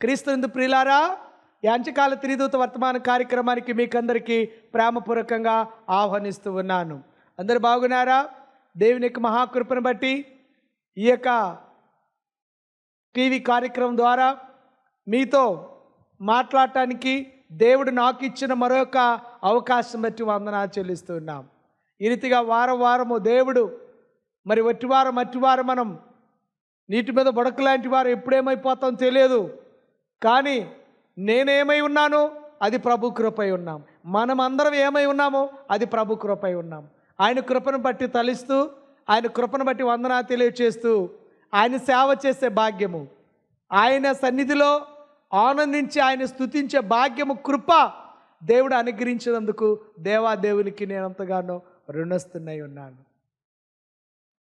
క్రీస్తునందు ప్రియులారా యాంచకాల త్రిదూత వర్తమాన కార్యక్రమానికి మీకందరికీ ప్రేమపూర్వకంగా ఆహ్వానిస్తూ ఉన్నాను. అందరు బాగున్నారా? దేవుని యొక్క మహాకృపను బట్టి ఈ యొక్క టీవీ కార్యక్రమం ద్వారా మీతో మాట్లాడటానికి దేవుడు నాకు ఇచ్చిన మరొక అవకాశం బట్టి వందనాలు చెల్లిస్తున్నాం ఈ రీతిగా వారం వారము దేవుడు మరి వట్టివారం మట్టివారం మనం నీటి మీద బుడక లాంటి వారు ఎప్పుడేమైపోతాం తెలియదు. కానీ నేనేమై ఉన్నాను అది ప్రభు కృపై ఉన్నాం. మనం అందరం ఏమై ఉన్నామో అది ప్రభు కృపై ఉన్నాం. ఆయన కృపను బట్టి తలిస్తూ ఆయన కృపను బట్టి వందనా తెలియచేస్తూ ఆయన సేవ చేసే భాగ్యము ఆయన సన్నిధిలో ఆనందించి ఆయన స్తుతించే భాగ్యము కృప దేవుడు అనుగ్రహించినందుకు దేవాదేవునికి నేను ఎంతగానో రుణస్తున్నై ఉన్నాను.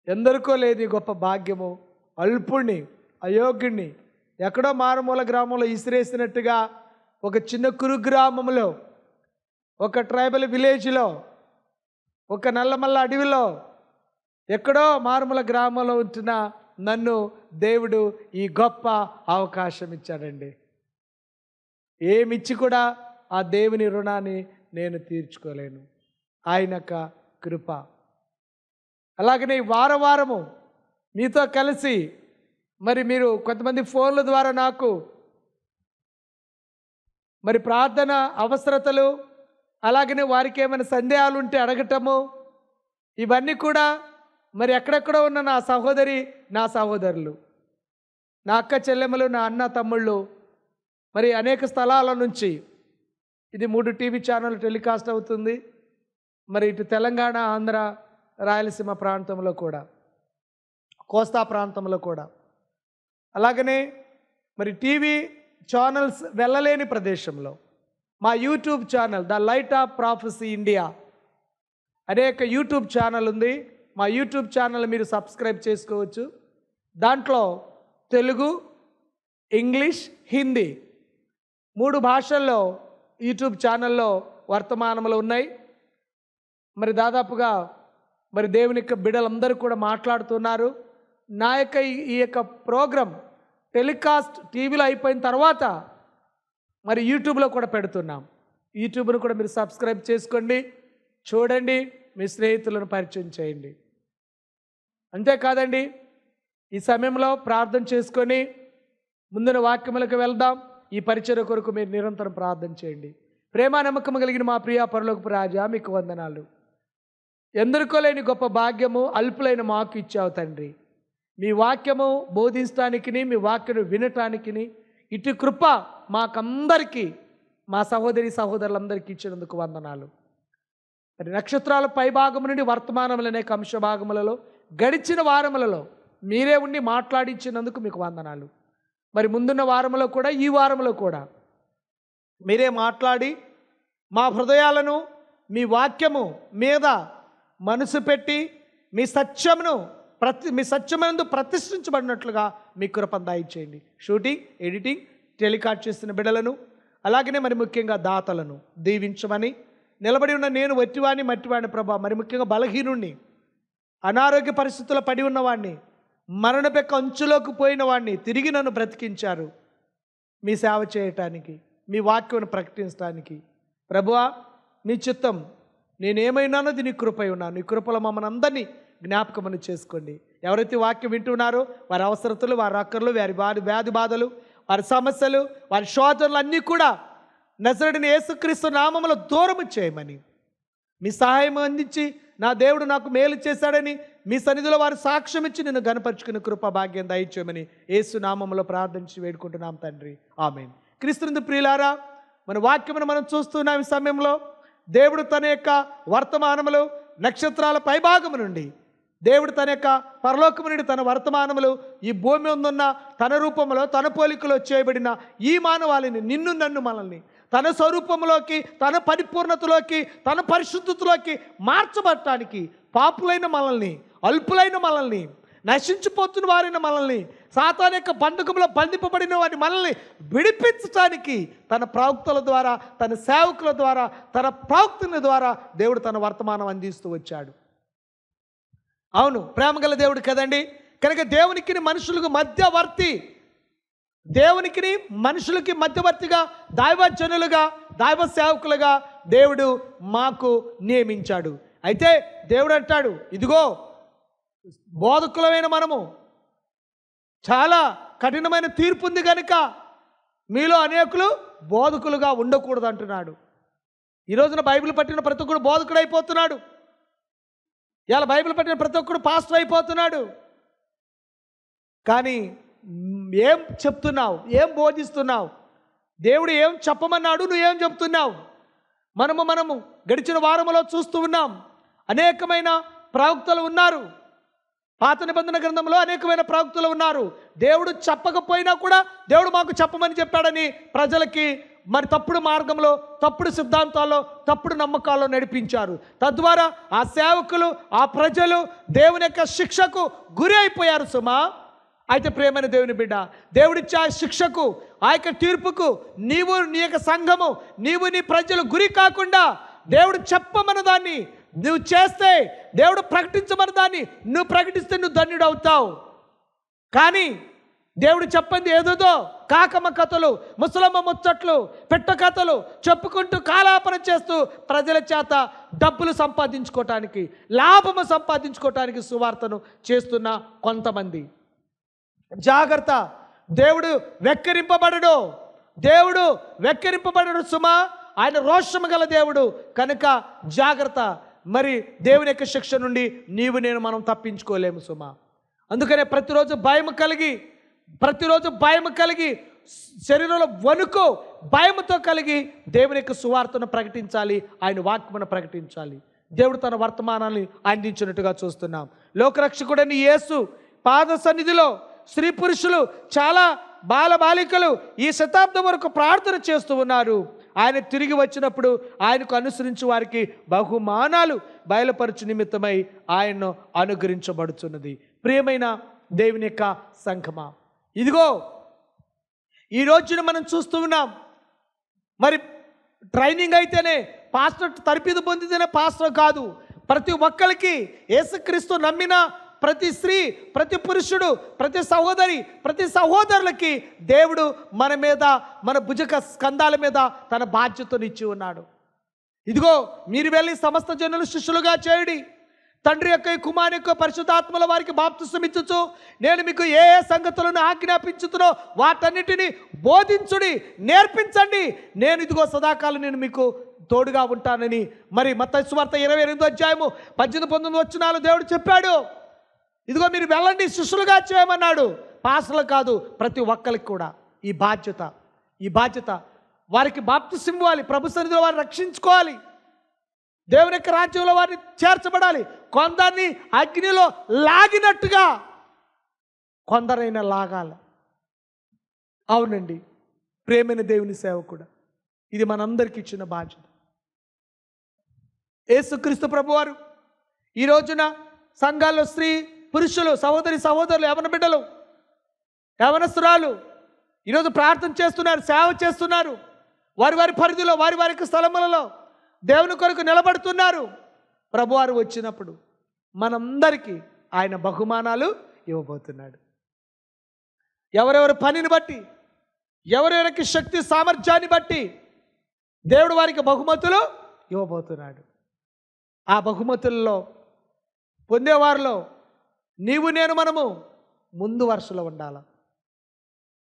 ఎందరికో లేదు గొప్ప భాగ్యము అల్పుణ్ణి అయోగ్యుణ్ణి ఎక్కడో మారుమూల గ్రామంలో ఇసిరేసినట్టుగా ఒక చిన్న కురు గ్రామంలో ఒక ట్రైబల్ విలేజ్లో ఒక నల్లమల్ల అడవిలో ఎక్కడో మారుమూల గ్రామంలో ఉంటున్న నన్ను దేవుడు ఈ గొప్ప అవకాశం ఇచ్చాడండి. ఏమిచ్చి కూడా ఆ దేవుని రుణాన్ని నేను తీర్చుకోలేను. ఆయన యొక్క కృప. అలాగనే వారవారము వారము మీతో కలిసి మరి మీరు కొంతమంది ఫోన్ల ద్వారా నాకు మరి ప్రార్థన అవసరతలు అలాగనే వారికి ఏమైనా సందేహాలు ఉంటే అడగటము ఇవన్నీ కూడా మరి ఎక్కడెక్కడ ఉన్న నా సహోదరి నా సహోదరులు నా అక్క చెల్లెమ్మలు నా అన్న తమ్ముళ్ళు మరి అనేక స్థలాల నుంచి ఇది మూడు టీవీ ఛానల్ టెలికాస్ట్ అవుతుంది. మరి ఇటు తెలంగాణ ఆంధ్ర రాయలసీమ ప్రాంతంలో కూడా కోస్తా ప్రాంతంలో కూడా. అలాగనే మరి టీవీ ఛానల్స్ వెళ్ళలేని ప్రదేశంలో మా YouTube channel the light of prophecy India అనేక యూట్యూబ్ ఛానల్ ఉంది. మా యూట్యూబ్ ఛానల్ మీరు సబ్స్క్రైబ్ చేసుకోవచ్చు. దాంట్లో తెలుగు ఇంగ్లీష్ హిందీ మూడు భాషల్లో యూట్యూబ్ ఛానల్లో వర్తమానములు ఉన్నాయి. మరి దాదాపుగా మరి దేవుని యొక్క బిడలందరూ కూడా మాట్లాడుతున్నారు. నా యొక్క ఈ- ఈ యొక్క ప్రోగ్రాం టెలికాస్ట్ టీవీలో అయిపోయిన తర్వాత మరి యూట్యూబ్లో కూడా పెడుతున్నాం. యూట్యూబ్ను కూడా మీరు సబ్స్క్రైబ్ చేసుకోండి చూడండి మీ స్నేహితులను పరిచయం చేయండి. అంతేకాదండి ఈ సమయంలో ప్రార్థన చేసుకొని ముందున వాక్యములకు వెళ్దాం. ఈ పరిచయ కొరకు మీరు నిరంతరం ప్రార్థన చేయండి. ప్రేమ నమ్మకం కలిగిన మా ప్రియ పరలోకపు రాజా మీకు వందనాలు. ఎందరికోలేని గొప్ప భాగ్యము అల్పులైన మాకు ఇచ్చావు తండ్రి. మీ వాక్యము బోధించడానికిని మీ వాక్యను వినటానికిని ఇటు కృప మాకందరికీ మా సహోదరి సహోదరులందరికీ ఇచ్చినందుకు వందనాలు. మరి నక్షత్రాల పైభాగము నుండి వర్తమానములు అనేక అంశభాగములలో గడిచిన వారములలో మీరే ఉండి మాట్లాడించినందుకు మీకు వందనాలు. మరి ముందున్న వారములో కూడా ఈ వారములో కూడా మీరే మాట్లాడి మా హృదయాలను మీ వాక్యము మీద మనసు పెట్టి మీ సత్యమును ప్రతి మీ సత్యమందు ప్రతిష్ఠించబడినట్లుగా మీ కృపను దయచేయండి. షూటింగ్ ఎడిటింగ్ టెలికాస్ట్ చేసిన బిడలను అలాగనే మరి ముఖ్యంగా దాతలను దీవించమని నిలబడి ఉన్న నేను వట్టివాణ్ణి మట్టివాణ్ణి ప్రభా మరి ముఖ్యంగా బలహీనుణ్ణి అనారోగ్య పరిస్థితుల్లో పడి ఉన్నవాడిని మరణపెక్క అంచులోకి పోయిన వాడిని తిరిగి నన్ను బ్రతికించారు. మీ సేవ చేయటానికి మీ వాక్యం ప్రకటించడానికి ప్రభువా నీ చిత్తం నేనేమైనానో నీ కృపై ఉన్నాను నీ కృపలో మమ్మల్ని అందరినీ జ్ఞాపకమని చేసుకోండి. ఎవరైతే వాక్యం వింటున్నారో వారి అవసరతలు వారి అక్కర్లు వారి వారి వ్యాధి బాధలు వారి సమస్యలు వారి శోధనలు అన్నీ కూడా నజరడిని యేసుక్రీస్తు నామములో దూరము చేయమని. మీ సహాయం అందించి నా దేవుడు నాకు మేలు చేశాడని మీ సన్నిధిలో వారు సాక్ష్యం ఇచ్చి నేను గనపరుచుకుని కృప భాగ్యం దయచేయమని యేసు నామములో ప్రార్థించి వేడుకుంటున్నాం తండ్రి. ఆమె క్రీస్తునందు ప్రియులారా మన వాక్యమును మనం చూస్తున్నాం ఈ సమయంలో దేవుడు తన యొక్క వర్తమానములు నక్షత్రాల పైభాగము నుండి దేవుడు తన యొక్క పరలోకము నుండి తన వర్తమానములు ఈ భూమి ఉందున్న తన రూపంలో తన పోలికలో చేయబడిన ఈ మానవాళిని నిన్ను నన్ను మనల్ని తన స్వరూపంలోకి తన పరిపూర్ణతలోకి తన పరిశుద్ధతలోకి మార్చబడటానికి పాపులైన మనల్ని అల్పులైన మనల్ని నశించిపోతున్న వారిని మనల్ని సాతాన్ యొక్క బంధకంలో బంధింపబడిన వారిని మనల్ని విడిపించటానికి తన ప్రవక్తల ద్వారా తన సేవకుల ద్వారా తన ప్రవక్తుల ద్వారా దేవుడు తన వర్తమానం అందిస్తూ వచ్చాడు. అవును ప్రేమ గల దేవుడు కదండి. కనుక దేవునికి మనుషులకు మధ్యవర్తి దేవునికి మనుషులకి మధ్యవర్తిగా దైవజనులుగా దైవ సేవకులుగా దేవుడు మాకు నియమించాడు. అయితే దేవుడు అంటాడు ఇదిగో బోధకులమైన మనము చాలా కఠినమైన తీర్పు ఉంది కనుక మీలో అనేకులు బోధకులుగా ఉండకూడదు అంటున్నాడు ఈ రోజున బైబిల్ పట్టిన ప్రతి ఒక్కడు బోధకుడు అయిపోతున్నాడు ఇలా బైబిల్ పట్టిన ప్రతి ఒక్కడు పాస్టర్ అయిపోతున్నాడు. కానీ ఏం చెప్తున్నావు? ఏం బోధిస్తున్నావు? దేవుడు ఏం చెప్పమన్నాడు? నువ్వేం చెప్తున్నావు? మనము మనము గడిచిన వారములో చూస్తూ ఉన్నాం. అనేకమైన ప్రవక్తలు ఉన్నారు. పాత నిబంధన గ్రంథంలో అనేకమైన ప్రవక్తలు ఉన్నారు. దేవుడు చెప్పకపోయినా కూడా దేవుడు మాకు చెప్పమని చెప్పాడని ప్రజలకి మరి తప్పుడు మార్గంలో తప్పుడు సిద్ధాంతాల్లో తప్పుడు నమ్మకాల్లో నడిపించారు. తద్వారా ఆ సేవకులు ఆ ప్రజలు దేవుని యొక్క శిక్షకు గురి అయిపోయారు సుమా. అయితే ప్రేమైన దేవుని బిడ్డ దేవుడిచ్చే ఆ శిక్షకు ఆ యొక్క తీర్పుకు నీవు నీ యొక్క సంఘము నీవు నీ ప్రజలు గురి కాకుండా దేవుడు చెప్పమన్న దాన్ని నువ్వు చేస్తే దేవుడు ప్రకటించమన్న దాన్ని నువ్వు ప్రకటిస్తే నువ్వు ధన్యుడు అవుతావు కానీ దేవుడు చెప్పంది ఏదోదో కాకమ్మ కథలు ముసలమ్మ ముచ్చట్లు పెట్ట కథలు చెప్పుకుంటూ కాలాపన చేస్తూ ప్రజల చేత డబ్బులు సంపాదించుకోవటానికి లాభము సంపాదించుకోవటానికి సువార్తను చేస్తున్న కొంతమంది. జాగ్రత్త! దేవుడు వెక్కిరింపబడడు. దేవుడు వెక్కిరింపబడడు సుమా. ఆయన రోషము గల దేవుడు. కనుక జాగ్రత్త! మరి దేవుని యొక్క శిక్ష నుండి నీవు నేను మనం తప్పించుకోలేము సుమా. అందుకనే ప్రతిరోజు భయం కలిగి ప్రతిరోజు భయం కలిగి శరీరంలో వణుకు భయముతో కలిగి దేవుని యొక్క సువార్తను ప్రకటించాలి ఆయన వాక్యమును ప్రకటించాలి. దేవుడు తన వర్తమానాన్ని అందించినట్టుగా చూస్తున్నాం. లోకరక్షకుడని యేసు పాద సన్నిధిలో స్త్రీ పురుషులు చాలా బాల బాలికలు ఈ శతాబ్దం వరకు ప్రార్థన చేస్తూ ఉన్నారు. ఆయన తిరిగి వచ్చినప్పుడు ఆయనకు అనుసరించి వారికి బహుమానాలు బయలుపరచు నిమిత్తమై ఆయన్ను అనుగ్రహించబడుచున్నది. ప్రియమైన దేవుని యొక్క సంఘమా ఇదిగో ఈ రోజున మనం చూస్తూ ఉన్నాం. మరి ట్రైనింగ్ అయితేనే పాస్టర్ తరపిది పొందితేనే పాస్టర్ కాదు. ప్రతి ఒక్కరికి యేసుక్రీస్తు నమ్మిన ప్రతి స్త్రీ ప్రతి పురుషుడు ప్రతి సహోదరి ప్రతి సహోదరులకి దేవుడు మన మీద మన భుజక స్కందాల మీద తన బాధ్యతను ఇచ్చి ఉన్నాడు. ఇదిగో మీరు వెళ్ళి సమస్త జనులు శిష్యులుగా చేయుడి. తండ్రి యొక్క కుమారు యొక్క పరిశుద్ధాత్మల వారికి బాప్తిసమిచ్చుచు నేను మీకు ఏ ఏ సంగతులను ఆజ్ఞాపించుతునో వాటన్నిటిని బోధించుడి నేర్పించండి. నేను ఇదిగో సదాకాలం నేను మీకు తోడుగా ఉంటానని మరి మత సువార్త ఇరవై ఎనిమిదో అధ్యాయము పద్దెనిమిది పంతొమ్మిది వచ్చినాలు దేవుడు చెప్పాడు. ఇదిగో మీరు వెళ్ళండి శిష్యులుగా చేయమన్నాడు. పాసలు కాదు ప్రతి ఒక్కరికి కూడా ఈ బాధ్యత ఈ బాధ్యత. వారికి బాప్తిసం ఇవ్వాలి ప్రభు సన్నిధిలో వారిని రక్షించుకోవాలి. దేవుని యొక్క రాజ్యంలో వారిని చేర్చబడాలి. కొందరిని అగ్నిలో లాగినట్టుగా కొందరైనా లాగాలి. అవునండి. ప్రేమైన దేవుని సేవ కూడా ఇది మనందరికి ఇచ్చిన బాధ్యత. యేసుక్రీస్తు ప్రభువారు ఈ రోజున సంఘాల్లో స్త్రీ పురుషులు సహోదరి సహోదరులు యవన బిడ్డలు యవనస్తురాలు ఈరోజు ప్రార్థన చేస్తున్నారు సేవ చేస్తున్నారు. వారి వారి పరిధిలో వారి వారి స్థలములలో దేవుని కొరకు నిలబడుతున్నారు. ప్రభువారు వచ్చినప్పుడు మనందరికీ ఆయన బహుమానాలు ఇవ్వబోతున్నాడు. ఎవరెవరి పనిని బట్టి ఎవరెవరికి శక్తి సామర్థ్యాన్ని బట్టి దేవుడు వారికి బహుమతులు ఇవ్వబోతున్నాడు. ఆ బహుమతుల్లో పొందేవారిలో నీవు నేను మనము ముందు వరుసలో ఉండాల?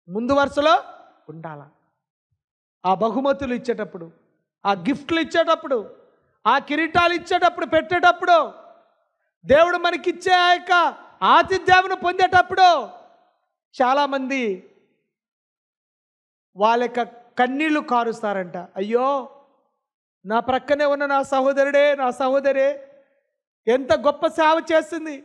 ముందు వరుసలో ఉండాల? ఆ బహుమతులు ఇచ్చేటప్పుడు ఆ గిఫ్ట్లు ఇచ్చేటప్పుడు ఆ కిరీటాలు ఇచ్చేటప్పుడు పెట్టేటప్పుడు దేవుడు మనకిచ్చే ఆ యొక్క ఆతిథ్యాన్ని పొందేటప్పుడు చాలామంది వాళ్ళ యొక్క కన్నీళ్ళు కారుస్తారంట. అయ్యో నా ప్రక్కనే ఉన్న నా సహోదరుడే నా సహోదరే ఎంత గొప్ప సేవ చేస్తుంది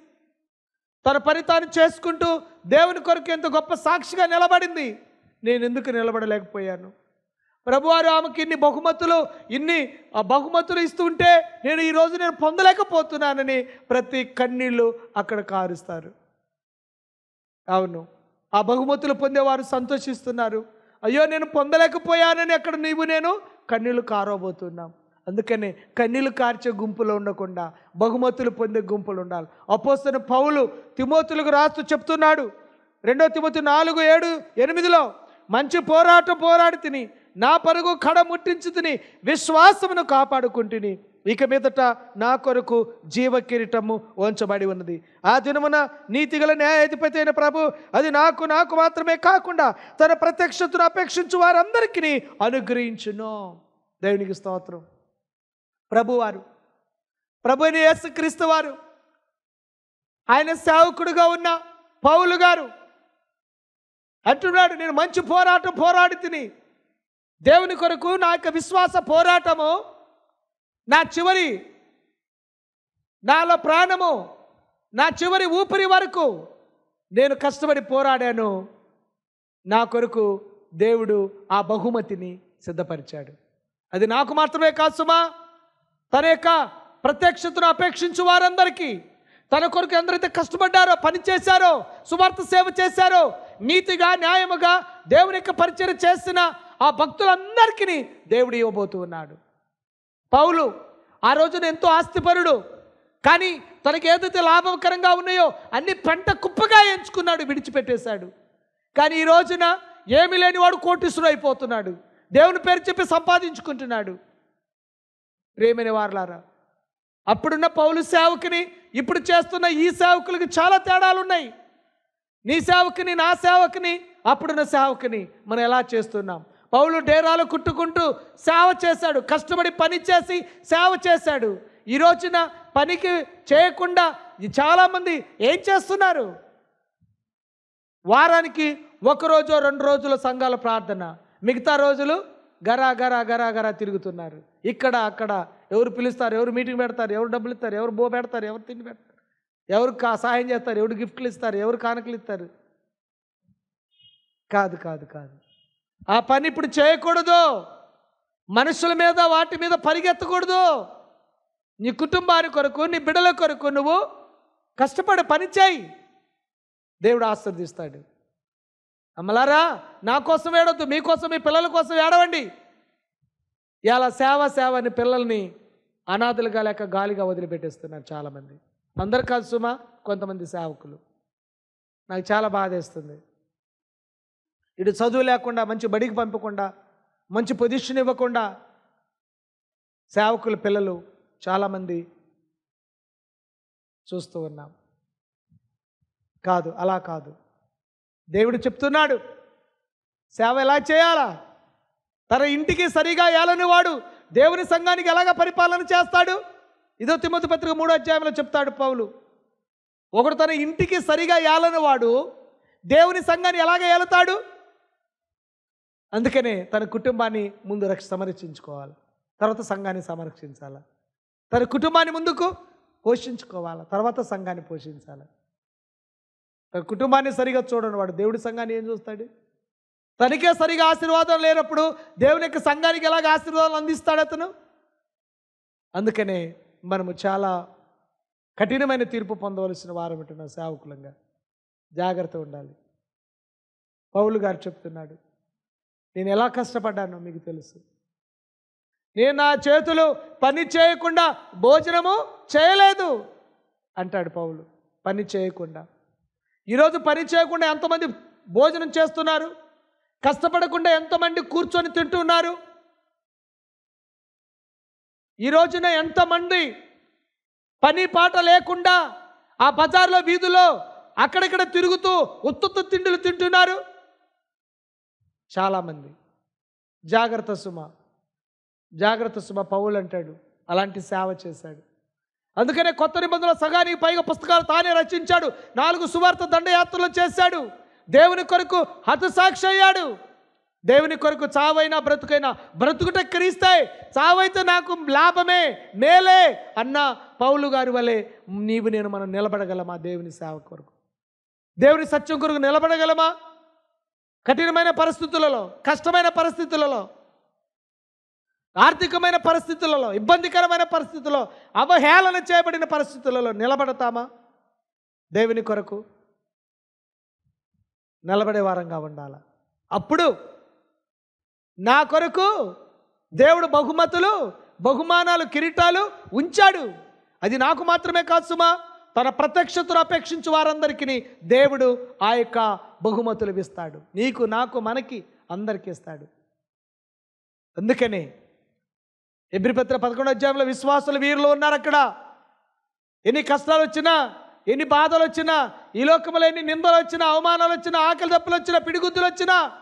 తన పని తాను చేసుకుంటూ దేవుని కొరకు ఎంత గొప్ప సాక్షిగా నిలబడింది. నేను ఎందుకు నిలబడలేకపోయాను? ప్రభువారు ఆమెకి ఇన్ని బహుమతులు ఇన్ని ఆ బహుమతులు ఇస్తుంటే నేను ఈరోజు నేను పొందలేకపోతున్నానని ప్రతి కన్నీళ్ళు అక్కడ కారుస్తారు. అవును. ఆ బహుమతులు పొందేవారు సంతోషిస్తున్నారు. అయ్యో నేను పొందలేకపోయానని అక్కడ నీవు నేను కన్నీళ్ళు కారబోతున్నాం. అందుకనే కన్నీళ్ళు కార్చే గుంపులో ఉండకుండా బహుమతులు పొందే గుంపులు ఉండాలి. అపోస్తున్న పౌలు తిమోతులకు రాస్తూ చెప్తున్నాడు. రెండో తిమోతి నాలుగు ఏడు ఎనిమిదిలో మంచి పోరాటం పోరాడి తిని నా పరుగు కడ ముట్టించుతుని విశ్వాసమును కాపాడుకుంటుని ఇక మీదట నా కొరకు జీవ కిరీటము వంచబడి ఉన్నది. ఆ దినమున నీతిగల న్యాయాధిపతి అయిన ప్రభు అది నాకు నాకు మాత్రమే కాకుండా తన ప్రత్యక్షతను అపేక్షించు వారందరికీ అనుగ్రహించును. దేవునికి స్తోత్రం. ప్రభువారు ప్రభు యేసు క్రీస్తు వారు ఆయన సేవకుడుగా ఉన్న పౌలు గారు అంటున్నాడు నేను మంచి పోరాటం పోరాడి తిని దేవుని కొరకు నా యొక్క విశ్వాస పోరాటము నా చివరి నాలో ప్రాణము నా చివరి ఊపిరి వరకు నేను కష్టపడి పోరాడాను. నా కొరకు దేవుడు ఆ బహుమతిని సిద్ధపరిచాడు. అది నాకు మాత్రమే కాదు సుమా తన యొక్క ప్రత్యక్షతను అపేక్షించు వారందరికీ తన కొరకు ఎందరైతే కష్టపడ్డారో పని చేశారో సువార్త సేవ చేశారో నీతిగా న్యాయముగా దేవుని యొక్క పరిచయం చేసిన ఆ భక్తులందరికీ దేవుడు ఇవ్వబోతూ ఉన్నాడు. పౌలు ఆ రోజున ఎంతో ఆస్తిపరుడు కానీ తనకి ఏదైతే లాభకరంగా ఉన్నాయో అన్ని పంట కుప్పగా ఎంచుకున్నాడు విడిచిపెట్టేశాడు. కానీ ఈ రోజున ఏమి లేనివాడు కోటీశ్వరుడు అయిపోతున్నాడు. దేవుని పేరు చెప్పి సంపాదించుకుంటున్నాడు. ప్రేమని వారలారా అప్పుడున్న పౌలు సేవకుని ఇప్పుడు చేస్తున్న ఈ సేవకులకి చాలా తేడాలు ఉన్నాయి నీ సేవకుని నా సేవకుని అప్పుడున్న సేవకుని మనం ఎలా చేస్తున్నాం? పౌలు డేరాలు కుట్టుకుంటూ సేవ చేశాడు. కష్టపడి పని చేసి సేవ చేశాడు. ఈ రోజున పనికి చేయకుండా చాలామంది ఏం చేస్తున్నారు? వారానికి ఒక రోజు రెండు రోజుల సంఘాల ప్రార్థన. మిగతా రోజులు గరా గరా గరా గరా తిరుగుతున్నారు. ఇక్కడ అక్కడ ఎవరు పిలుస్తారు? ఎవరు మీటింగ్ పెడతారు? ఎవరు డబ్బులు ఇస్తారు? ఎవరు బో పెడతారు? ఎవరు తిండి పెడతారు? ఎవరు కా సహాయం చేస్తారు? ఎవరు గిఫ్ట్లు ఇస్తారు? ఎవరు కానుకలు ఇస్తారు? కాదు కాదు కాదు. ఆ పని ఇప్పుడు చేయకూడదు. మనుషుల మీద వాటి మీద పరిగెత్తకూడదు. నీ కుటుంబాని కొరకు నీ బిడల కొరకు నువ్వు కష్టపడి పని చేయి. దేవుడు ఆశీర్దిస్తాడు అమ్మలారా నా కోసం ఏడొద్దు మీకోసం మీ పిల్లల కోసం ఏడవండి. ఇలా సేవ సేవ అని పిల్లల్ని అనాథలుగా లేక గాలిగా వదిలిపెట్టేస్తున్నారు చాలామంది. అందరు కాదు సుమా కొంతమంది సేవకులు. నాకు చాలా బాధేస్తుంది. ఇటు చదువు లేకుండా మంచి బడికి పంపకుండా మంచి పొజిషన్ ఇవ్వకుండా సేవకుల పిల్లలు చాలామంది చూస్తూ ఉన్నాం. కాదు అలా కాదు. దేవుడు చెప్తున్నాడు సేవ ఎలా చేయాలా? తన ఇంటికి సరిగా ఏలని వాడు దేవుని సంఘానికి ఎలాగ పరిపాలన చేస్తాడు? ఇదో తిమ్మతి పత్రిక మూడో అధ్యాయంలో చెప్తాడు పౌలు. ఒకడు తన ఇంటికి సరిగా ఏలని వాడు దేవుని సంఘాన్ని ఎలాగ ఏలుతాడు? అందుకనే తన కుటుంబాన్ని ముందు రక్ష సంరక్షించుకోవాలి. తర్వాత సంఘాన్ని సంరక్షించాలి. తన కుటుంబాన్ని ముందుకు పోషించుకోవాలి. తర్వాత సంఘాన్ని పోషించాలి. తన కుటుంబాన్ని సరిగా చూడని వాడు దేవుడి సంఘాన్ని ఏం చూస్తాడు? తనకే సరిగా ఆశీర్వాదం లేనప్పుడు దేవుని యొక్క సంఘానికి ఎలాగ ఆశీర్వాదాలు అందిస్తాడు అతను? అందుకనే మనము చాలా కఠినమైన తీర్పు పొందవలసిన వారం ఉంటున్నాం సేవకులంగా. జాగ్రత్త ఉండాలి. పౌలు గారు చెప్తున్నాడు నేను ఎలా కష్టపడ్డానో మీకు తెలుసు. నేను నా చేతులు పని చేయకుండా భోజనము చేయలేదు అంటాడు పౌలు. పని చేయకుండా. ఈరోజు పని చేయకుండా ఎంతమంది భోజనం చేస్తున్నారు? కష్టపడకుండా ఎంతమంది కూర్చొని తింటున్నారు? ఈ రోజున ఎంతమంది పని పాట లేకుండా ఆ బజార్లో వీధిలో అక్కడక్కడ తిరుగుతూ ఉత్తుత్తు తిండిలు తింటున్నారు? చాలామంది. జాగ్రత్త సుమ. జాగ్రత్త సుమ పౌలు అంటాడు. అలాంటి సేవ చేశాడు. అందుకనే కొత్త నిబంధనల సగానికి పైగా పుస్తకాలు తానే రచించాడు. నాలుగు సువార్త దండయాత్రలు చేశాడు. దేవుని కొరకు హతసాక్షి అయ్యాడు. దేవుని కొరకు చావైనా బ్రతుకైనా బ్రతుకుట క్రీస్తాయి చావైతే నాకు లాభమే మేలే అన్న పౌలు గారి వలె నీవు నేను మనం నిలబడగలమా దేవుని సేవ కొరకు? దేవుని సత్యం కొరకు నిలబడగలమా? కఠినమైన పరిస్థితులలో కష్టమైన పరిస్థితులలో ఆర్థికమైన పరిస్థితులలో ఇబ్బందికరమైన పరిస్థితుల్లో అవహేళన చేయబడిన పరిస్థితులలో నిలబడతామా? దేవుని కొరకు నిలబడే వారంగా ఉండాలి? అప్పుడు నా కొరకు దేవుడు బహుమతులు బహుమానాలు కిరీటాలు ఉంచాడు. అది నాకు మాత్రమే కాదు సుమా. తన ప్రత్యక్షతను అపేక్షించు వారందరికీ దేవుడు ఆ యొక్క బహుమతులు ఇస్తాడు. నీకు నాకు మనకి అందరికీ ఇస్తాడు. అందుకనే ఎబ్రిపత్ర పదకొండు అధ్యాయంలో విశ్వాసులు వీరులు ఉన్నారు అక్కడ. ఎన్ని కష్టాలు వచ్చినా ఎన్ని బాధలు వచ్చినా ఈ లోకంలో ఎన్ని నిందలు వచ్చినా అవమానాలు వచ్చినా ఆకలి దప్పులు వచ్చినా పిడిగుద్దులు వచ్చినా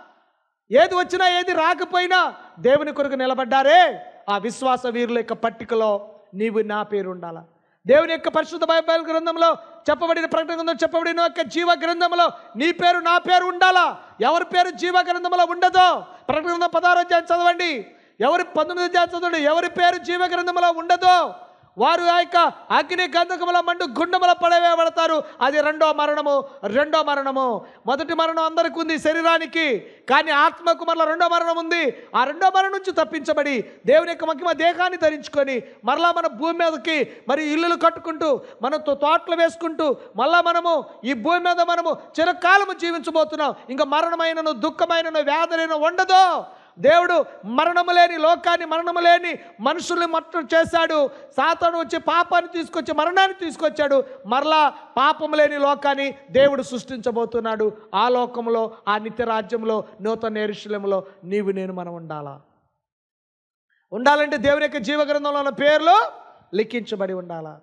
ఏది వచ్చినా ఏది రాకపోయినా దేవుని కొరకు నిలబడ్డారే. ఆ విశ్వాస వీరుల యొక్క పట్టికలో నీవు నా పేరు ఉండాలా దేవుని యొక్క పరిశుద్ధ బైబిల్ గ్రంథంలో చెప్పబడిన ప్రకటన గ్రంథం చెప్పబడిన యొక్క జీవ గ్రంథంలో నీ పేరు నా పేరు ఉండాలా? ఎవరి పేరు జీవ గ్రంథంలో ఉండదో? ప్రకటన గ్రంథం పదహారు చదవండి. ఎవరి పంతొమ్మిది చదవండి. ఎవరి పేరు జీవ గ్రంథంలో ఉండదో? వారు ఆ యొక్క అగ్ని గంధకముల మండు గుండముల పడవేయబడతారు అది రెండో మరణము రెండో మరణము. మొదటి మరణం అందరికి ఉంది శరీరానికి కానీ ఆత్మకు మరలా రెండో మరణం ఉంది. ఆ రెండో మరణం నుంచి తప్పించబడి దేవుని యొక్క మహిమ దేహాన్ని ధరించుకొని మరలా మన భూమి మీదకి మరి ఇల్లులు కట్టుకుంటూ మన తోటలు వేసుకుంటూ మళ్ళా మనము ఈ భూమి మీద మనము చిరకాలము జీవించబోతున్నాం. ఇంకా మరణమైనను దుఃఖమైనను వ్యాధులైన ఉండదో. దేవుడు మరణము లేని లోకాన్ని మరణము లేని మనుషుల్ని మొత్తం చేశాడు. సాతాను వచ్చి పాపాన్ని తీసుకొచ్చి మరణాన్ని తీసుకొచ్చాడు. మరలా పాపం లేని లోకాన్ని దేవుడు సృష్టించబోతున్నాడు. ఆ లోకంలో ఆ నిత్య రాజ్యంలో నూతన ఎరుశలంలో నీవు నేను మనం ఉండాలా? ఉండాలంటే దేవుని యొక్క జీవగ్రంథంలో ఉన్న పేర్లు లిఖించబడి ఉండాలా?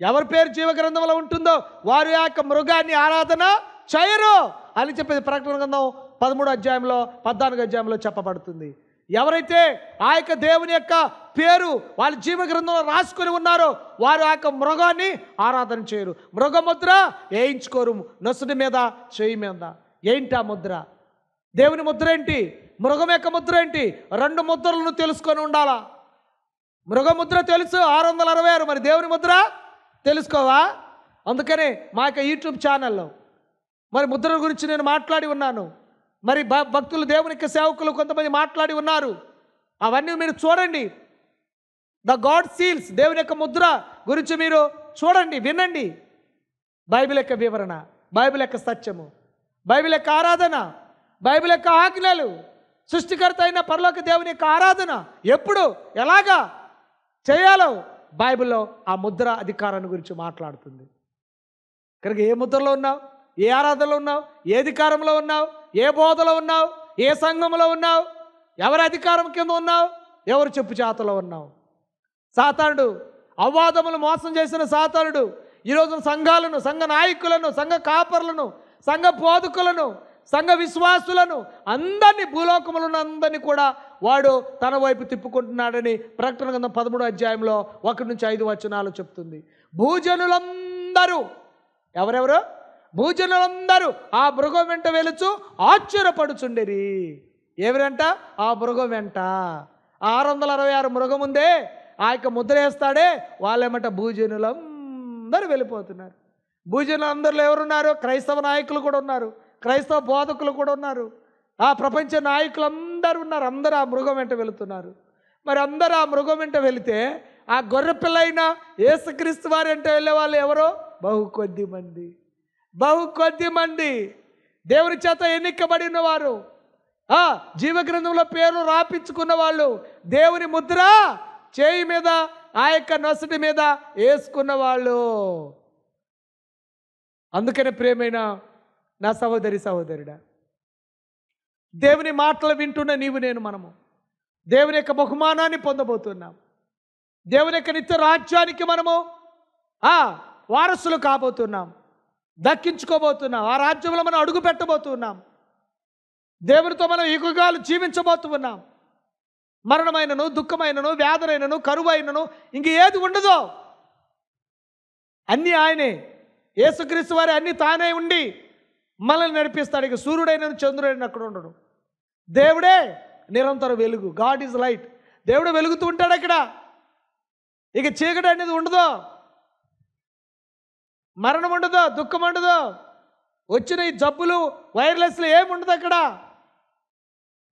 ఎవరి పేరు జీవగ్రంథంలో ఉంటుందో వారి యొక్క మృగాన్ని ఆరాధన చేయరు అని చెప్పేది ప్రకటన గ్రంథం పదమూడు అధ్యాయంలో పద్నాలుగు అధ్యాయంలో చెప్పబడుతుంది. ఎవరైతే ఆ యొక్క దేవుని యొక్క పేరు వాళ్ళ జీవ గ్రంథంలో రాసుకొని ఉన్నారో వారు ఆ యొక్క మృగాన్ని ఆరాధన చేయరు. మృగముద్ర వేయించుకోరు. నసుడి మీద చేయి మీద. ఏంటి ఆ ముద్ర? దేవుని ముద్ర ఏంటి? మృగం యొక్క ముద్ర ఏంటి? రెండు ముద్రలను తెలుసుకొని ఉండాలా? మృగముద్ర తెలుసు ఆరు వందల అరవై ఆరు. మరి దేవుని ముద్ర తెలుసుకోవా? అందుకనే మా యొక్క యూట్యూబ్ ఛానల్లో మరి ముద్రల గురించి నేను మాట్లాడి ఉన్నాను. మరి భక్తులు దేవుని యొక్క సేవకులు కొంతమంది మాట్లాడి ఉన్నారు. అవన్నీ మీరు చూడండి. ద గాడ్ సీల్స్ దేవుని యొక్క ముద్ర గురించి మీరు చూడండి వినండి. బైబిల్ యొక్క వివరణ బైబిల్ యొక్క సత్యము బైబిల్ యొక్క ఆరాధన బైబిల్ యొక్క ఆజ్ఞలు సృష్టికర్త అయిన పరలోక దేవుని యొక్క ఆరాధన ఎప్పుడు ఎలాగా చేయాలో బైబిల్లో ఆ ముద్ర అధికారాన్ని గురించి మాట్లాడుతుంది. కనుక ఏ ముద్రలో ఉన్నావు? ఏ ఆరాధనలో ఉన్నావు? ఏ అధికారంలో ఉన్నావు? ఏ బోధలో ఉన్నావు? ఏ సంఘంలో ఉన్నావు? ఎవరి అధికారం కింద ఉన్నావు? ఎవరు చెప్పు చేతలో ఉన్నావు? సాతానుడు అవాదములు మోసం చేసిన సాతానుడు ఈరోజు సంఘాలను సంఘ నాయకులను సంఘ కాపర్లను సంఘ బోధకులను సంఘ విశ్వాసులను అందరినీ భూలోకములు అందరినీ కూడా వాడు తన వైపు తిప్పుకుంటున్నాడని ప్రకటన గ్రంథం పదమూడు అధ్యాయంలో ఒకటి నుంచి ఐదు వచనాలు చెప్తుంది. భూజనులందరూ ఎవరెవరు? భూజనులందరూ ఆ మృగం వెంట వెలుచు ఆశ్చర్యపడుచుండేరి. ఎవరంట? ఆ మృగం వెంట. ఆరు వందల అరవై ఆరు మృగం ఉందే ఆ యొక్క ముద్ర వేస్తాడే. వాళ్ళేమంట? భూజనులందరూ వెళ్ళిపోతున్నారు. భూజనులు అందరిలో ఎవరున్నారు? క్రైస్తవ నాయకులు కూడా ఉన్నారు. క్రైస్తవ బోధకులు కూడా ఉన్నారు. ఆ ప్రపంచ నాయకులు అందరూ ఉన్నారు. అందరూ ఆ మృగం వెంట వెళుతున్నారు. మరి అందరూ ఆ మృగం వెంట వెళితే ఆ గొర్రె పిల్ల అయిన ఏసుక్రీస్తు వారి వెంట వెళ్ళే వాళ్ళు ఎవరో? బహు కొద్ది మంది. బహు కొద్ది మంది దేవుని చేత ఎన్నికబడిన వారు ఆ జీవగ్రంథంలో పేరు రాపించుకున్న వాళ్ళు దేవుని ముద్ర చేయి మీద ఆ యొక్క నొసటి మీద వేసుకున్న వాళ్ళు. అందుకనే ప్రేమైన నా సహోదరి సహోదరుడా దేవుని మాటలు వింటున్న నీవు నేను మనము. దేవుని యొక్క బహుమానాన్ని పొందబోతున్నాం. దేవుని యొక్క నిత్య రాజ్యానికి మనము ఆ వారసులు కాబోతున్నాం. దక్కించుకోబోతున్నాం. ఆ రాజ్యంలో మనం అడుగు పెట్టబోతున్నాం. దేవునితో మనం యుగాలు జీవించబోతున్నాం. మరణమైనను దుఃఖమైనను వ్యాధులైనను కరువైనను ఇంక ఏది ఉండదో అన్నీ ఆయనే. యేసుక్రీస్తు వారి అన్నీ తానే ఉండి మనల్ని నడిపిస్తాడు. ఇక సూర్యుడైన చంద్రుడైన అక్కడ ఉండడు. దేవుడే నిరంతరం వెలుగు. God is light. దేవుడు వెలుగుతూ ఉంటాడు అక్కడ ఇక చీకటి అనేది ఉండదు మరణం ఉండదు దుఃఖం ఉండదు వచ్చిన ఈ జబ్బులు వైర్లెస్లు ఏముండదు అక్కడ?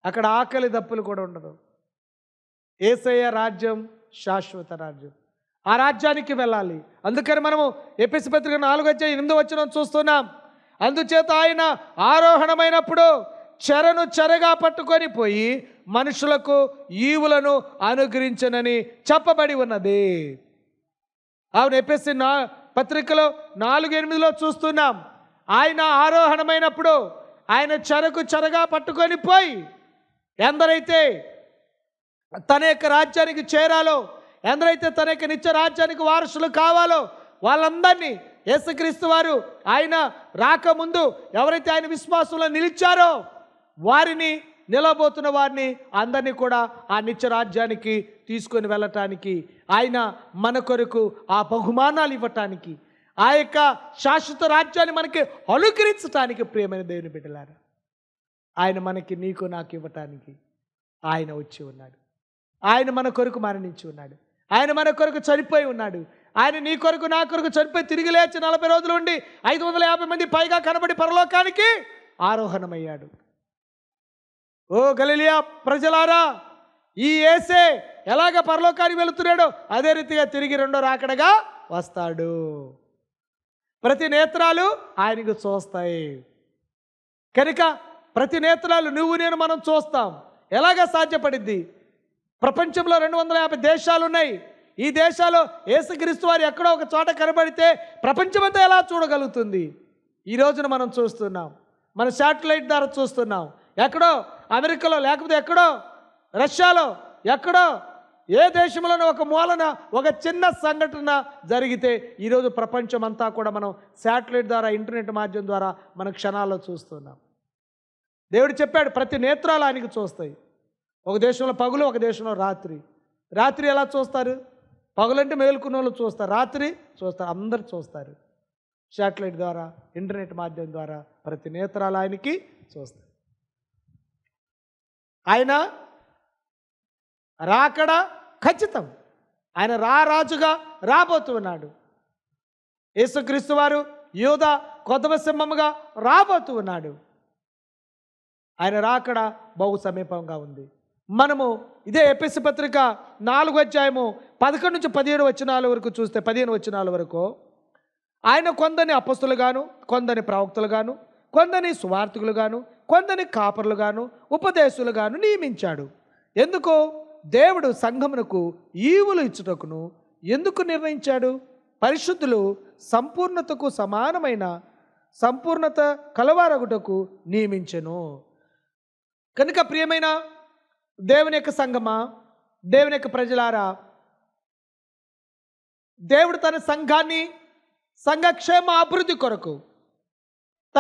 అక్కడ ఆకలి దప్పులు కూడా ఉండదు. ఏసయ్య రాజ్యం శాశ్వత రాజ్యం. ఆ రాజ్యానికి వెళ్ళాలి. అందుకని మనము ఎపిసి పత్రిక నాలుగు వచ్చే ఎనిమిది వచ్చిన చూస్తున్నాం. అందుచేత ఆయన ఆరోహణమైనప్పుడు చెరను చెరగా పట్టుకొని పోయి మనుషులకు ఈవులను అనుగ్రహించనని చెప్పబడి ఉన్నది. అవును ఎపిసి నా పత్రికలో నాలుగు ఎనిమిదిలో చూస్తున్నాం. ఆయన ఆరోహణమైనప్పుడు ఆయన చెరకు చెరగా పట్టుకొని పోయి ఎందరైతే తన యొక్క రాజ్యానికి చేరాలో ఎందరైతే తన యొక్క నిత్య రాజ్యానికి వారసులు కావాలో వాళ్ళందరినీ యేసుక్రీస్తు వారు ఆయన రాకముందు ఎవరైతే ఆయన విశ్వాసంలో నిలిచారో వారిని నిలబోతున్న వారిని అందరినీ కూడా ఆ నిత్య రాజ్యానికి తీసుకొని వెళ్ళటానికి ఆయన మన కొరకు ఆ బహుమానాలు ఇవ్వటానికి ఆ యొక్క శాశ్వత రాజ్యాన్ని మనకి అనుకరించటానికి ప్రియమైన దేవుని బిడ్డలారు ఆయన మనకి నీకు నాకు ఇవ్వటానికి ఆయన వచ్చి ఉన్నాడు. ఆయన మన కొరకు మరణించి ఉన్నాడు. ఆయన మన కొరకు చనిపోయి ఉన్నాడు. ఆయన నీ కొరకు నా కొరకు చనిపోయి తిరిగి లేచి నలభై రోజులు ఉండి ఐదు వందల యాభై మంది పైగా కనబడి పరలోకానికి ఆరోహణమయ్యాడు. ఓ గలిలియా ప్రజలారా ఈ ఏసే ఎలాగ పరలోకానికి వెళుతున్నాడో అదే రీతిగా తిరిగి రెండో రాకడగా వస్తాడు. ప్రతి నేత్రాలు ఆయనకు చూస్తాయి. కనుక ప్రతి నేత్రాలు నువ్వు నేను మనం చూస్తాం. ఎలాగ సాధ్యపడిద్ది? ప్రపంచంలో రెండు వందల యాభై దేశాలు ఉన్నాయి. ఈ దేశాలు ఏసుక్రీస్తు వారు ఎక్కడో ఒక చోట కనబడితే ప్రపంచమంతా ఎలా చూడగలుగుతుంది? ఈ రోజున మనం చూస్తున్నాం. మన శాటిలైట్ ద్వారా చూస్తున్నాం. ఎక్కడో? అమెరికాలో లేకపోతే ఎక్కడో? రష్యాలో ఎక్కడో? ఏ దేశంలోనూ ఒక మూలన ఒక చిన్న సంఘటన జరిగితే ఈరోజు ప్రపంచం అంతా కూడా మనం శాటిలైట్ ద్వారా ఇంటర్నెట్ మాధ్యమం ద్వారా మన క్షణాల్లో చూస్తున్నాం. దేవుడు చెప్పాడు ప్రతి నేత్రాలు ఆయనకి చూస్తాయి. ఒక దేశంలో పగులు ఒక దేశంలో రాత్రి. రాత్రి ఎలా చూస్తారు? పగులంటే మేలుకున్న వాళ్ళు చూస్తారు. రాత్రి చూస్తారు అందరు చూస్తారు. శాటిలైట్ ద్వారా ఇంటర్నెట్ మాధ్యమం ద్వారా ప్రతి నేత్రాలు ఆయనకి చూస్తారు ఆయన రాకడ ఖచ్చితం. ఆయన రారాజుగా రాబోతున్నాడు యేసుక్రీస్తు వారు యోధ కొత్తవ సింహముగా రాబోతూ ఉన్నాడు. ఆయన రాకడ బహు సమీపంగా ఉంది. మనము ఇదే ఎపిసి పత్రిక నాలుగు అధ్యాయము పదకొండు నుంచి పదిహేను వచ్చినాల వరకు చూస్తే పదిహేను వచ్చినాల వరకు ఆయన కొందరిని అపస్తులుగాను కొందరిని ప్రవక్తలుగాను కొందరిని సువార్థికులుగాను కొందరిని కాపరులుగాను ఉపదేశులుగాను నియమించాడు. ఎందుకో? దేవుడు సంఘమునకు ఈవులు ఇచ్చుటకును ఎందుకు నిర్ణయించాడు? పరిశుద్ధులు సంపూర్ణతకు సమానమైన సంపూర్ణత కలవారగుటకు నియమించెను. కనుక ప్రియమైన దేవుని యొక్క సంఘమా? దేవుని యొక్క ప్రజలారా? దేవుడు తన సంఘాన్ని సంఘక్షేమ అభివృద్ధి కొరకు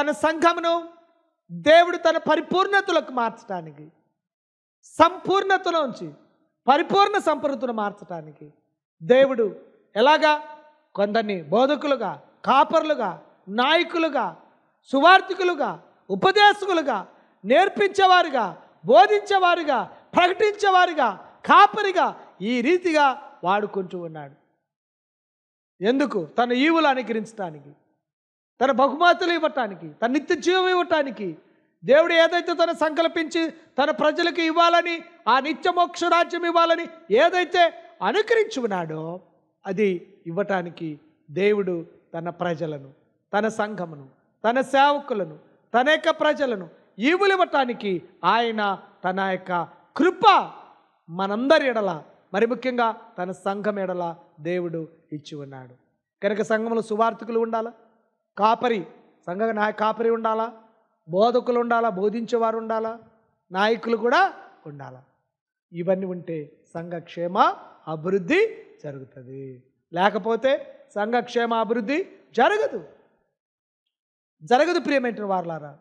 తన సంఘమును దేవుడు తన పరిపూర్ణతలకు మార్చడానికి సంపూర్ణతలోంచి పరిపూర్ణ సంపూర్ణతను మార్చడానికి దేవుడు ఎలాగా కొందరిని బోధకులుగా కాపరులుగా నాయకులుగా సువార్థికులుగా ఉపదేశకులుగా నేర్పించేవారుగా బోధించేవారుగా ప్రకటించేవారుగా కాపరిగా ఈ రీతిగా వాడుకుంటూ ఉన్నాడు. ఎందుకు? తన ఈవులు అనుకరించడానికి తన బహుమతులు ఇవ్వటానికి తన నిత్య జీవం ఇవ్వటానికి దేవుడు ఏదైతే తన సంకల్పించి తన ప్రజలకు ఇవ్వాలని ఆ నిత్య మోక్ష రాజ్యం ఇవ్వాలని ఏదైతే అనుకరించి ఉన్నాడో అది ఇవ్వటానికి దేవుడు తన ప్రజలను తన సంఘమును తన సేవకులను తన యొక్క ప్రజలను ఈవులు ఇవ్వటానికి ఆయన తన యొక్క కృప మనందరి ఎడల మరి ముఖ్యంగా తన సంఘం ఎడల దేవుడు ఇచ్చి ఉన్నాడు. కనుక సంఘంలో సువార్థకులు ఉండాలా? కాపరి సంఘ నాయ కాపరి ఉండాలా? బోధకులు ఉండాలా? బోధించేవారు ఉండాలా? నాయకులు కూడా ఉండాలా? ఇవన్నీ ఉంటే సంఘక్షేమ అభివృద్ధి జరుగుతుంది. లేకపోతే సంఘక్షేమ అభివృద్ధి జరగదు. జరగదు ప్రియమైన వారలారా.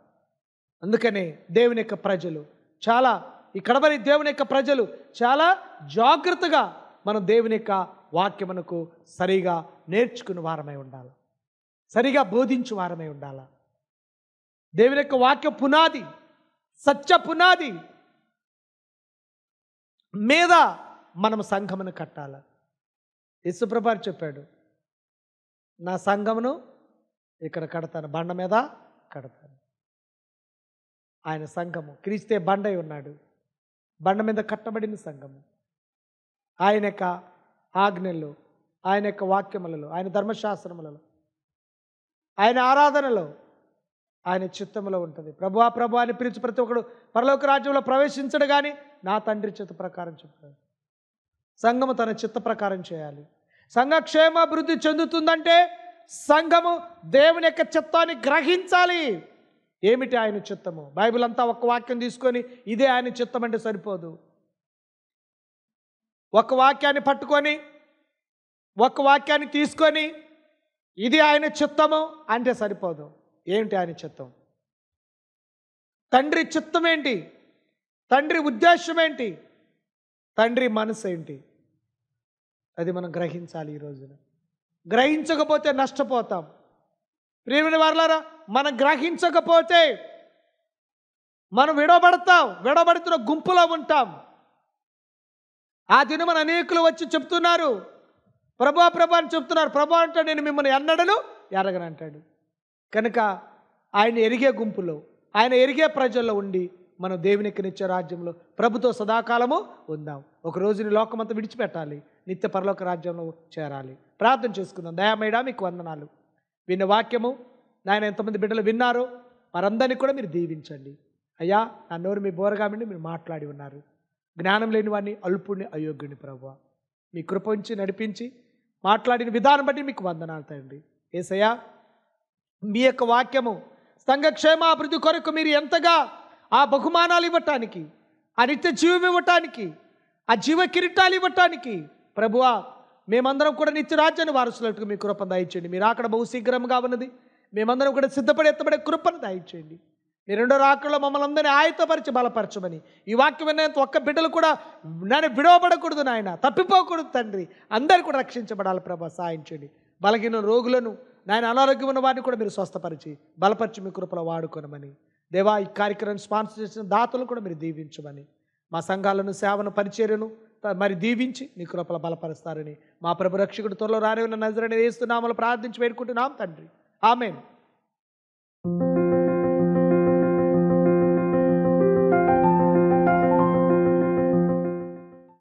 అందుకనే దేవుని యొక్క ప్రజలు చాలా ఈ కడబరి దేవుని యొక్క ప్రజలు చాలా జాగ్రత్తగా మనం దేవుని యొక్క వాక్యమునకు సరిగా నేర్చుకుని వారమై ఉండాలి. సరిగా బోధించు వారమై ఉండాలా? దేవుని యొక్క వాక్య పునాది సత్య పునాది మీద మనం సంఘమును కట్టాల? యశుప్రభారు చెప్పాడు నా సంఘమును ఇక్కడ కడతాను బండ మీద కడతాను. ఆయన సంఘము క్రీస్తే బండై ఉన్నాడు. బండ మీద కట్టబడిన సంఘము. ఆయన యొక్క ఆజ్ఞలు ఆయన యొక్క వాక్యములలో ఆయన ధర్మశాస్త్రములలో ఆయన ఆరాధనలో ఆయన చిత్తములో ఉంటుంది. ప్రభువా ప్రభు అని పిలిచి ప్రతి ఒక్కడు పరలోక రాజ్యంలో ప్రవేశించడు కానీ నా తండ్రి చిత్త ప్రకారం చెప్తాడు సంఘము తన చిత్త ప్రకారం చేయాలి. సంఘ క్షేమాభివృద్ధి చెందుతుందంటే సంఘము దేవుని యొక్క చిత్తాన్ని గ్రహించాలి. ఏమిటి ఆయన చిత్తము? బైబిల్ అంతా ఒక వాక్యం తీసుకొని ఇదే ఆయన చిత్తం అంటే సరిపోదు. ఒక వాక్యాన్ని పట్టుకొని ఒక వాక్యాన్ని తీసుకొని ఇది ఆయన చిత్తము అంటే సరిపోదు. ఏంటి ఆయన చిత్తం? తండ్రి చిత్తం ఏంటి? తండ్రి ఉద్దేశం ఏంటి? తండ్రి మనసు ఏంటి? అది మనం గ్రహించాలి ఈ రోజున. గ్రహించకపోతే నష్టపోతాం. ప్రియమైన వారులారా మనం గ్రహించకపోతే మనం విడవబడతాం విడవబడుతున్న గుంపులో ఉంటాం. ఆ దినమన అనేకులు వచ్చి చెప్తున్నారు ప్రభా ప్రభా అని చెప్తున్నారు. ప్రభా అంటే నేను మిమ్మల్ని ఎన్నడను ఎరగనంటాడు కనుక ఆయన ఎరిగే గుంపులో ఆయన ఎరిగే ప్రజల్లో ఉండి మనం దేవునికి నిత్య రాజ్యంలో ప్రభుతో సదాకాలము ఉందాం. ఒక రోజుని లోకమంతా విడిచిపెట్టాలి. నిత్య పరలోక రాజ్యంలో చేరాలి. ప్రార్థన చేసుకుందాం. దయామేడా మీకు వందనాలు. విన్న వాక్యము నాయన ఎంతమంది బిడ్డలు విన్నారో వారందరినీ కూడా మీరు దీవించండి. అయ్యా నా నోరు మీ బోరగామిని మీరు మాట్లాడి ఉన్నారు. జ్ఞానం లేని వాడిని అల్పుణ్ణి అయోగ్యుని ప్రభు. మీ కృప ఉంచి నడిపించి మాట్లాడిన విధానం బట్టి మీకు వందనాలు తండ్రి. ఏసయ్యా మీ యొక్క వాక్యము సంఘక్షేమాభివృద్ధి కొరకు మీరు ఎంతగా ఆ బహుమానాలు ఇవ్వటానికి ఆ నిత్య జీవం ఇవ్వటానికి ఆ జీవ కిరీటాలు ఇవ్వటానికి ప్రభువా మేమందరం కూడా నిత్య రాజ్యాన్ని వారసులకు మీ కృపను దాయించండి మీరు అక్కడ బహు శీఘ్రంగా ఉన్నది. మేమందరం కూడా సిద్ధపడి ఎత్తబడే కృపను దాయించండి మీ రెండో రాకుల్లో మమ్మల్ని అందరినీ ఆయతపరిచి బలపరచమని. ఈ వాక్యం విన్నంత ఒక్క బిడ్డలు కూడా నేను విడవబడకూడదు నాయన తప్పిపోకూడదు తండ్రి. అందరు కూడా రక్షించబడాలి ప్రభా సాయించండి బలగిన బలహీన రోగులను నాయన అనారోగ్యం ఉన్న వారిని కూడా మీరు స్వస్థపరిచి బలపరిచి మీ కృపలో వాడుకోనమని. దేవా ఈ కార్యక్రమం స్పాన్సర్ చేసిన దాతలు కూడా మీరు దీవించమని. మా సంఘాలను సేవను పరిచర్యను మరి దీవించి నీ కృపల బలపరుస్తారని. మా ప్రభు రక్షకుడు త్వరలో రానివన్న నజరని వేస్తున్నామని ప్రార్థించి వేడుకుంటున్నాం తండ్రి. ఆమె